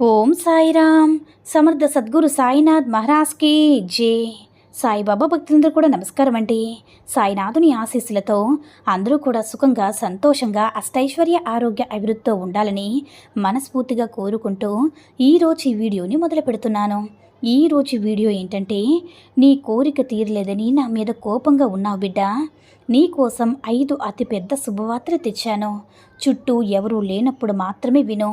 ఓం సాయిరామ్. సమర్థ సద్గురు సాయినాథ్ మహారాజ్కి జే. సాయిబాబా భక్తులందరూ కూడా నమస్కారం అండి. సాయినాథుని ఆశీస్సులతో అందరూ కూడా సుఖంగా సంతోషంగా అష్టైశ్వర్య ఆరోగ్య అభివృద్ధితో ఉండాలని మనస్ఫూర్తిగా కోరుకుంటూ ఈరోజు ఈ వీడియోని మొదలు పెడుతున్నాను. ఈరోజు వీడియో ఏంటంటే నీ కోరిక తీరలేదని నా మీద కోపంగా ఉన్నావు బిడ్డ. నీ కోసం ఐదు అతిపెద్ద శుభవార్తలు తెచ్చాను. చుట్టూ ఎవరూ లేనప్పుడు మాత్రమే విను.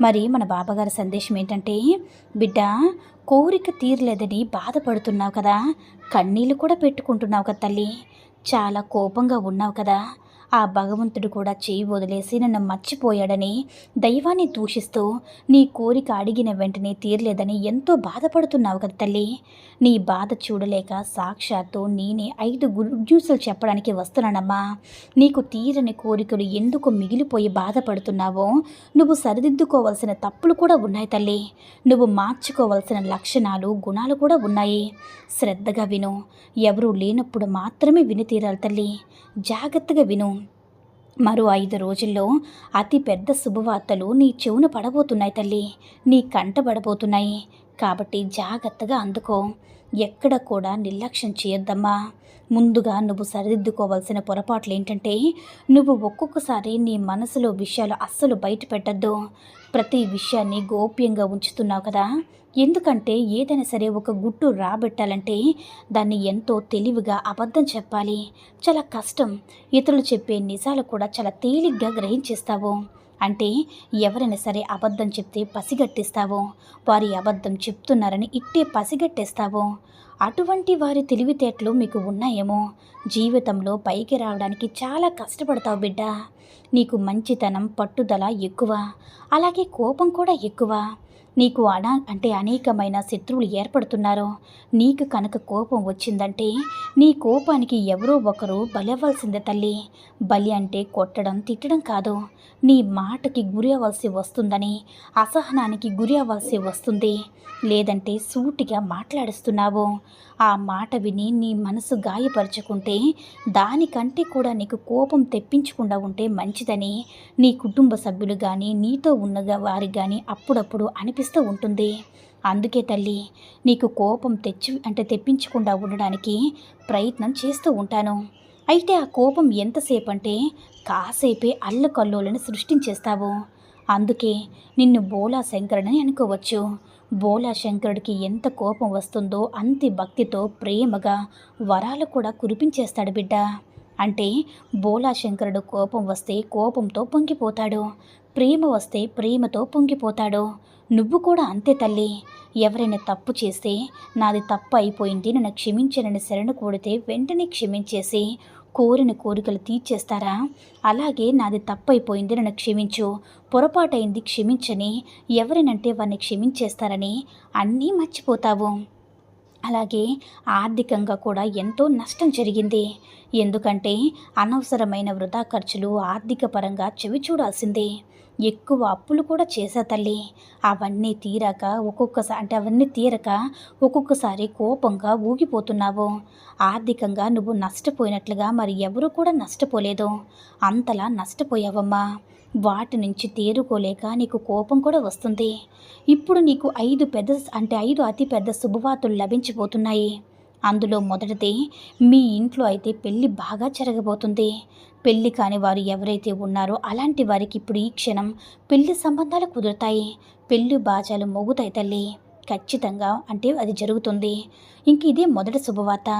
మరి మన బాబాగారి సందేశం ఏంటంటే బిడ్డ కోరిక తీరలేదని బాధపడుతున్నావు కదా. కన్నీళ్ళు కూడా పెట్టుకుంటున్నావు కదా తల్లి. చాలా కోపంగా ఉన్నావు కదా. ఆ భగవంతుడు కూడా చేయి వదిలేసి నన్ను మర్చిపోయాడని దైవాన్ని దూషిస్తూ నీ కోరిక అడిగిన వెంటనే తీరలేదని ఎంతో బాధపడుతున్నావు కదా తల్లి. నీ బాధ చూడలేక సాక్షాత్తు నేనే ఐదు గుడ్ న్యూస్లు చెప్పడానికి వస్తున్నానమ్మా. నీకు తీరని కోరికలు ఎందుకు మిగిలిపోయి బాధపడుతున్నావో నువ్వు సరిదిద్దుకోవాల్సిన తప్పులు కూడా ఉన్నాయి తల్లి. నువ్వు మార్చుకోవలసిన లక్షణాలు గుణాలు కూడా ఉన్నాయి. శ్రద్ధగా విను. ఎవరూ లేనప్పుడు మాత్రమే విని తీరాలి తల్లి. జాగ్రత్తగా విను. మరో ఐదు రోజుల్లో అతి పెద్ద శుభవార్తలు నీ చెవున పడబోతున్నాయి తల్లి. నీ కంట పడబోతున్నాయి. కాబట్టి జాగ్రత్తగా అందుకో. ఎక్కడ కూడా నిర్లక్ష్యం చేయొద్దమ్మా. ముందుగా నువ్వు సరిదిద్దుకోవాల్సిన పొరపాట్లు ఏంటంటే నువ్వు ఒక్కొక్కసారి నీ మనసులో విషయాలు అస్సలు బయట పెట్టద్దు ప్రతి విషయాన్ని గోప్యంగా ఉంచుతున్నావు కదా. ఎందుకంటే ఏదైనా సరే ఒక గుట్టు రాబెట్టాలంటే దాన్ని ఎంతో తెలివిగా అబద్ధం చెప్పాలి. చాలా కష్టం. ఇతరులు చెప్పే నిజాలు కూడా చాలా తేలిగ్గా గ్రహించేస్తావు. అంటే ఎవరైనా సరే అబద్ధం చెప్తే పసిగట్టిస్తావో? వారి అబద్ధం చెప్తున్నారని ఇట్టే పసిగట్టేస్తావో? అటువంటి వారి తెలివితేటలు మీకు ఉన్నాయేమో? జీవితంలో పైకి రావడానికి చాలా కష్టపడతావు బిడ్డ. నీకు మంచితనం పట్టుదల ఎక్కువ. అలాగే కోపం కూడా ఎక్కువ. నీకు అనా అంటే అనేకమైన శత్రువులు ఏర్పడుతున్నారు నీకు కనుక కోపం వచ్చిందంటే నీ కోపానికి ఎవరో ఒకరు బలవ్వాల్సిందే తల్లి. బలి అంటే కొట్టడం తిట్టడం కాదు. నీ మాటకి గురి అవ్వాల్సి వస్తుందని అసహనానికి గురి అవ్వాల్సి వస్తుంది. లేదంటే సూటిగా మాట్లాడుస్తున్నావు. ఆ మాట విని నీ మనసు గాయపరుచుకుంటే దానికంటే కూడా నీకు కోపం తెప్పించకుండా ఉంటే మంచిదని నీ కుటుంబ సభ్యులు కానీ నీతో ఉన్న వారికి కానీ అప్పుడప్పుడు అనిపిస్తూ ఉంటుంది. అందుకే తల్లి నీకు కోపం తెచ్చి అంటే తెప్పించకుండా ఉండడానికి ప్రయత్నం చేస్తూ ఉంటాను. అయితే ఆ కోపం ఎంతసేపు అంటే కాసేపే అల్లకల్లోలను సృష్టించేస్తావు. అందుకే నిన్ను బోలా శంకరుడని అనుకోవచ్చు. బోలా శంకరుడికి ఎంత కోపం వస్తుందో అంతి భక్తితో ప్రేమగా వరాలు కూడా కురిపించేస్తాడు బిడ్డ. అంటే బోలా శంకరుడు కోపం వస్తే కోపంతో పొంగిపోతాడు. ప్రేమ వస్తే ప్రేమతో పొంగిపోతాడు. నువ్వు కూడా అంతే తల్లి. ఎవరైనా తప్పు చేస్తే నాది తప్పు అయిపోయింది నన్ను క్షమించనని శరణు కూడితే వెంటనే క్షమించేసి కోరిన కోరికలు తీర్చేస్తారా? అలాగే నాది తప్పైపోయింది నన్ను క్షమించు. పొరపాటైంది క్షమించని. ఎవరినంటే వారిని క్షమించేస్తారని అన్నీ మర్చిపోతావు. అలాగే ఆర్థికంగా కూడా ఎంతో నష్టం జరిగింది. ఎందుకంటే అనవసరమైన వృధా ఖర్చులు ఆర్థిక పరంగా చెవి చూడాల్సిందే ఎక్కువ అప్పులు కూడా చేశా తల్లి. అవన్నీ తీరాక ఒక్కొక్కసారి అంటే అవన్నీ తీరక ఒక్కొక్కసారి కోపంగా ఊగిపోతున్నావు. ఆర్థికంగా నువ్వు నష్టపోయినట్లుగా మరి ఎవరు కూడా నష్టపోలేదు. అంతలా నష్టపోయావమ్మా. వాటి నుంచి తేరుకోలేక నీకు కోపం కూడా వస్తుంది. ఇప్పుడు నీకు ఐదు పెద్ద అంటే ఐదు అతిపెద్ద శుభవార్తలు లభించిపోతున్నాయి అందులో మొదటిది మీ ఇంట్లో అయితే పెళ్ళి బాగా జరగబోతుంది. పెళ్ళి కాని వారు ఎవరైతే ఉన్నారో అలాంటి వారికి ఇప్పుడు ఈ క్షణం పెళ్ళి సంబంధాలు కుదురుతాయి. పెళ్ళి బాజాలు మోగుతాయి తల్లి. ఖచ్చితంగా అంటే అది జరుగుతుంది. ఇంక ఇదే మొదటి శుభవార్త.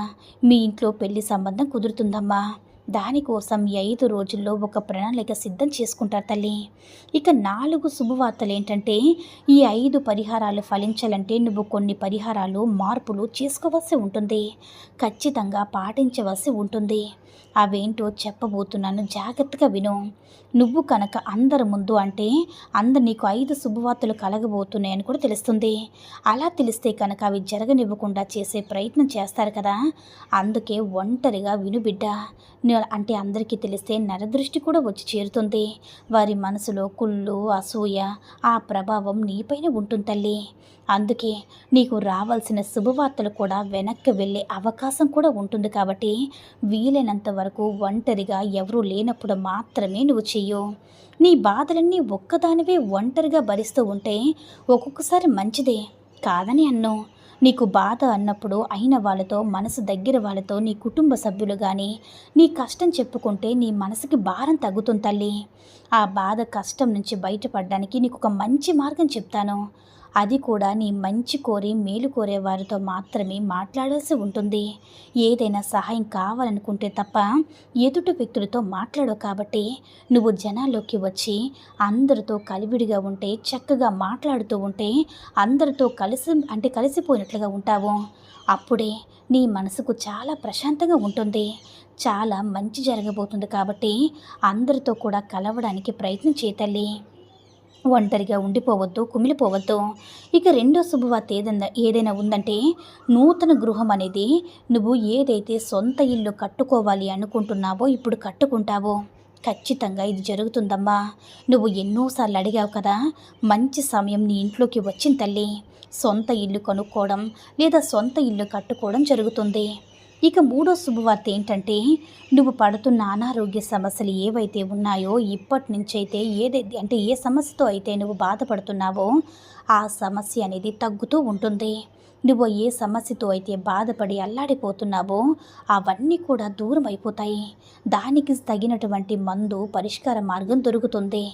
మీ ఇంట్లో పెళ్ళి సంబంధం కుదురుతుందమ్మా. దానికోసం ఈ ఐదు రోజుల్లో ఒక ప్రణాళిక సిద్ధం చేసుకుంటారు తల్లి. ఇక నాలుగు శుభవార్తలు ఏంటంటే ఈ ఐదు పరిహారాలు ఫలించాలంటే నువ్వు కొన్ని పరిహారాలు మార్పులు చేసుకోవాల్సి ఉంటుంది. ఖచ్చితంగా పాటించవలసి ఉంటుంది. అవేంటో చెప్పబోతున్నాను జాగ్రత్తగా విను. నువ్వు కనుక అందరి ముందు అంటే అందరు నీకు ఐదు శుభవార్తలు కలగబోతున్నాయని కూడా తెలుస్తుంది. అలా తెలిస్తే కనుక అవి జరగనివ్వకుండా చేసే ప్రయత్నం చేస్తారు కదా. అందుకే ఒంటరిగా విను పుణ్యాలు అంటే అందరికీ తెలిస్తే నరదృష్టి కూడా వచ్చి చేరుతుంది. వారి మనసులో కుళ్ళు అసూయ ఆ ప్రభావం నీపైన ఉంటుంది తల్లి. అందుకే నీకు రావాల్సిన శుభవార్తలు కూడా వెనక్కి వెళ్ళే అవకాశం కూడా ఉంటుంది కాబట్టి వీలైనంత వరకు ఒంటరిగా ఎవరూ లేనప్పుడు మాత్రమే నువ్వు చెయ్యు. నీ బాధలన్నీ ఒక్కదానివే ఒంటరిగా భరిస్తూ ఉంటే ఒక్కొక్కసారి మంచిదే కాదని అన్ను. నీకు బాధ అన్నప్పుడు అయిన వాళ్ళతో మనసు దగ్గర వాళ్ళతో నీ కుటుంబ సభ్యులు కానీ నీ కష్టం చెప్పుకుంటే నీ మనసుకి భారం తగ్గుతుంది తల్లి. ఆ బాధ కష్టం నుంచి బయటపడడానికి నీకు ఒక మంచి మార్గం చెప్తాను. అది కూడా నీ మంచి కోరి మేలు కోరే వారితో మాత్రమే మాట్లాడాల్సి ఉంటుంది. ఏదైనా సహాయం కావాలనుకుంటే తప్ప ఎదుటి వ్యక్తులతో మాట్లాడవు కాబట్టి నువ్వు జనాల్లోకి వచ్చి అందరితో కలివిడిగా ఉంటే చక్కగా మాట్లాడుతూ ఉంటే అందరితో కలిసి అంటే కలిసిపోయినట్లుగా ఉంటావు. అప్పుడే నీ మనసుకు చాలా ప్రశాంతంగా ఉంటుంది. చాలా మంచి జరగబోతుంది కాబట్టి అందరితో కూడా కలవడానికి ప్రయత్నం చేయతల్లి ఒంటరిగా ఉండిపోవద్దు కుమిలిపోవద్దు. ఇక రెండో శుభవార్త ఏదైనా ఏదైనా ఉందంటే నూతన గృహం అనేది నువ్వు ఏదైతే సొంత ఇల్లు కట్టుకోవాలి అనుకుంటున్నావో ఇప్పుడు కట్టుకుంటావో. ఖచ్చితంగా ఇది జరుగుతుందమ్మా. నువ్వు ఎన్నోసార్లు అడిగావు కదా మంచి సమయం నీ ఇంట్లోకి వచ్చిన తల్లి. సొంత ఇల్లు కొనుక్కోవడం లేదా సొంత ఇల్లు కట్టుకోవడం జరుగుతుంది. ఇక మూడో శుభవార్త ఏంటంటే నువ్వు పడుతున్న అనారోగ్య సమస్యలు ఏవైతే ఉన్నాయో ఇప్పటి నుంచైతే ఏదైతే అంటే ఏ సమస్యతో అయితే నువ్వు బాధపడుతున్నావో ఆ సమస్య అనేది తగ్గుతూ ఉంటుంది. నువ్వు ఏ సమస్యతో అయితే బాధపడి అల్లాడిపోతున్నావో అవన్నీ కూడా దూరం అయిపోతాయి. దానికి తగినటువంటి మందు పరిష్కార మార్గం దొరుకుతుంది.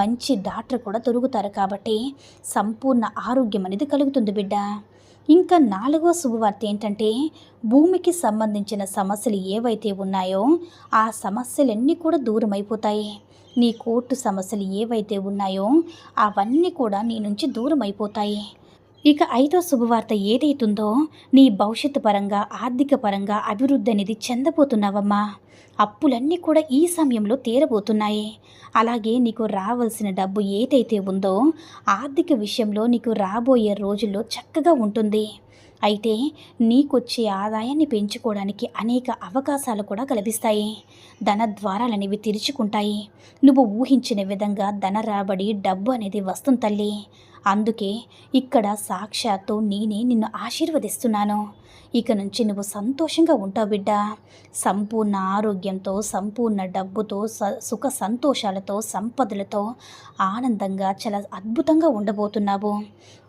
మంచి డాక్టర్ కూడా దొరుకుతారు కాబట్టి సంపూర్ణ ఆరోగ్యం అనేది కలుగుతుంది బిడ్డ. ఇంకా నాలుగో శుభవార్త ఏంటంటే భూమికి సంబంధించిన సమస్యలు ఏవైతే ఉన్నాయో ఆ సమస్యలన్నీ కూడా దూరం అయిపోతాయి నీ కోర్టు సమస్యలు ఏవైతే ఉన్నాయో అవన్నీ కూడా నీ నుంచి దూరం అయిపోతాయి ఇక ఐదో శుభవార్త ఏదైతుందో నీ భవిష్యత్తు పరంగా ఆర్థిక పరంగా అభివృద్ధి అనేది చెందబోతున్నావమ్మా. అప్పులన్నీ కూడా ఈ సమయంలో తీరబోతున్నాయి. అలాగే నీకు రావాల్సిన డబ్బు ఏదైతే ఉందో ఆర్థిక విషయంలో నీకు రాబోయే రోజుల్లో చక్కగా ఉంటుంది. అయితే నీకొచ్చే ఆదాయాన్ని పెంచుకోవడానికి అనేక అవకాశాలు కూడా కల్పిస్తాయి. ధన ద్వారాలనేవి తెరుచుకుంటాయి. నువ్వు ఊహించిన విధంగా ధన రాబడి డబ్బు అనేది వస్తుంది తల్లి. అందుకే ఇక్కడ సాక్షాత్తు నేనే నిన్ను ఆశీర్వదిస్తున్నాను. ఇక నుంచి నువ్వు సంతోషంగా ఉంటావు బిడ్డ. సంపూర్ణ ఆరోగ్యంతో సంపూర్ణ డబ్బుతో స సుఖ సంతోషాలతో సంపదలతో ఆనందంగా చాలా అద్భుతంగా ఉండబోతున్నావు.